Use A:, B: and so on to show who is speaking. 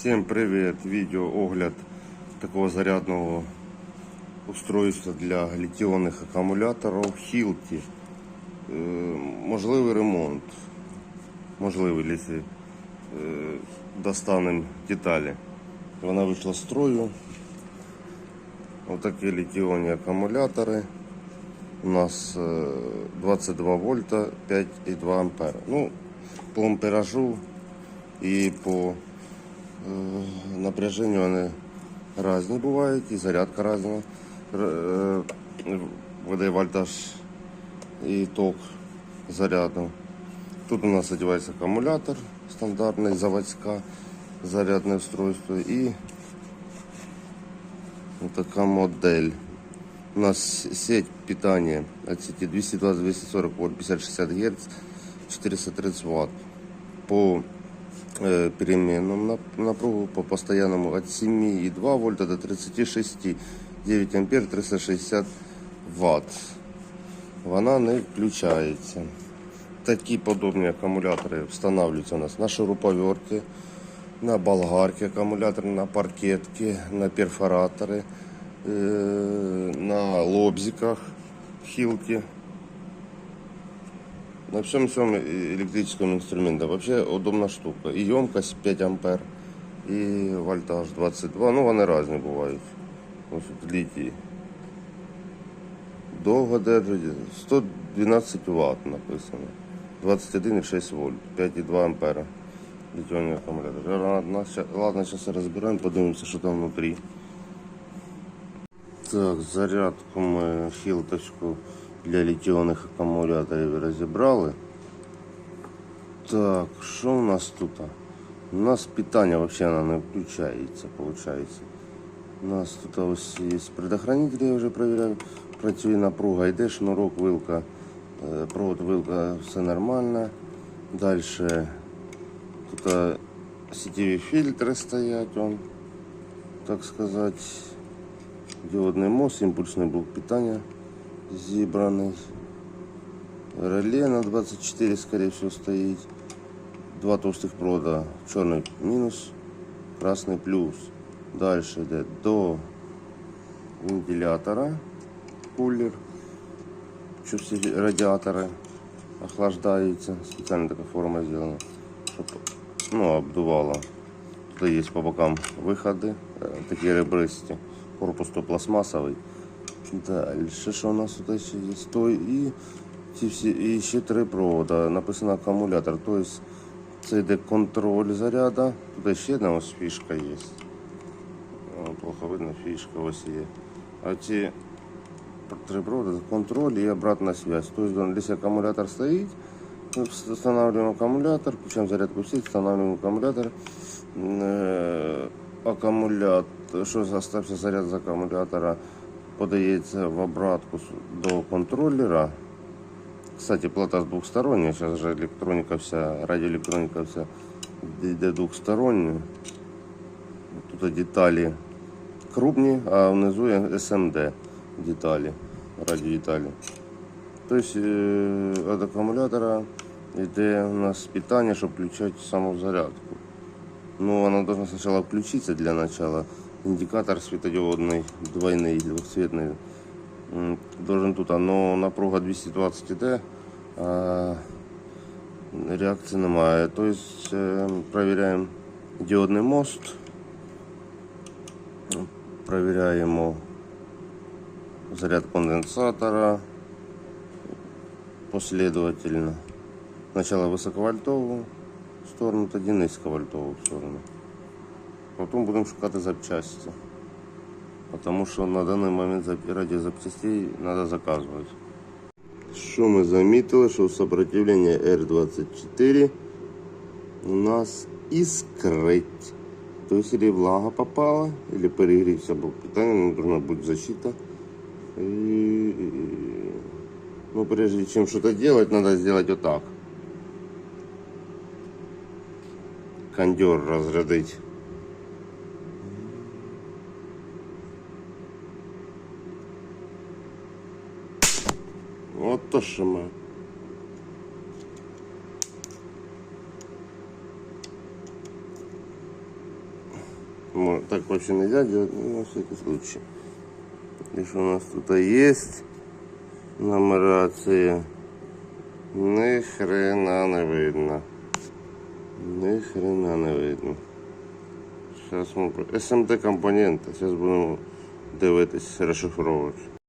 A: Всем привет! Видео огляд такого зарядного устройства для літіонних акумуляторів Hilti. Е, Можливий ремонт. Можливий, якщо е, достанемо деталі. Вона вийшла з строю. Отакі літіонні акумулятори. У нас е, 22 вольта 5,2 ампера. Ну, по амперажу і по е, напряженню вони різні бувають, і зарядка різна. Р- е, Видає вольтаж і ток заряду. Тут у нас одягається акумулятор стандартний, заводська, зарядне устройство і така модель. У нас сеть питания от сети 220-240 вольт, 50-60 Гц, 430 Вт. По э, переменному нап- напругу, по постоянному от 7,2 вольта до 36, 9 ампер, 360 Вт. Вона не включається. Такі подобні акумулятори встановлюються у нас на шуруповерті, на болгарки аккумулятор, на паркетки, на перфораторы, э, на лобзиках, хилки. На всем всем электрическом инструменте. Вообще удобна штука. И емкость 5 ампер, и вольтаж 22. Ну, вони різні бувають. Ось тут. Довго держить. 112 Вт написано. 21,6 вольт, 5,2 ампера. Літіонний акумулятор. Ладно, зараз розберемо, подивимося, що там внутрі. Так, зарядку ми хілточку для літіонних акумуляторів розібрали. Так, що у нас тут? У нас питання взагалі не включається, виходить. У нас тут є предохранитель, я вже перевіряв. Працює напруга, йде шнурок, вилка, е, провод, вилка, все нормально. Далі тут е, сетеві фільтри стоять, он, так сказати. Діодний мост, імпульсний блок питання зібраний. Реле на 24, скорее всего, стоїть. Два толстих провода. Чорний мінус, красний плюс. Далі йде до вентилятора. Кулер. Що всі радіатори охлаждаються. Спеціальна така форма зроблена, щоб ну, обдувало. Тут є по бокам виходи, е, такі ребристі. Корпус то пластмасовий. Далі, що у нас тут ще є? Той і ці всі, і ще три провода. Написано акумулятор. Тобто це йде контроль заряду. Тут ще одна ось фішка є. О, Плохо видно, фішка ось є. А ці три провода це контроль і обратна связь. Тобто, якщо акумулятор стоїть, мы устанавливаем аккумулятор, включаем зарядку в сеть, устанавливаем аккумулятор. Э, Аккумулятор, що залишився заряд з акумулятора, подається в обратку с- до контроллера. Кстати, плата двухсторонняя, сейчас же электроника вся, радиоэлектроника вся йде двухсторонняя. Тут деталі крупні, а внизу є SMD деталі, радіодеталі. Тобто е, від акумулятора йде у нас питання, щоб включати саму зарядку. Ну, вона должна спочатку включитися для начала. Індикатор світодіодний, двойний, двохцветний. м, Должен тут, но напруга 220 іде, а реакції немає. Тобто е, перевіряємо діодний мост, перевіряємо заряд конденсатора последовательно. Сначала високовольтову сторону, тоді низьковольтову сторону. Потім будемо шукати запчасті. Тому що на даний момент зап- раді запчастей треба заказувати. Що ми замітили, що сопротивлення R24 у нас іскрить. Тобто, или влага попала, или перегрівся блок питання, не должна бути защита. И, ну, прежде чем что-то делать, надо сделать вот так. Кондер разрядить. Вот то, що ми. Мо- Так вообще нельзя делать, ну, на всякий случай. Что у нас тут есть? Нумерация. Ни хрена не видно. Ни хрена не видно. Сейчас ми... СМД компоненти. Зараз будемо дивитись, розшифровувати.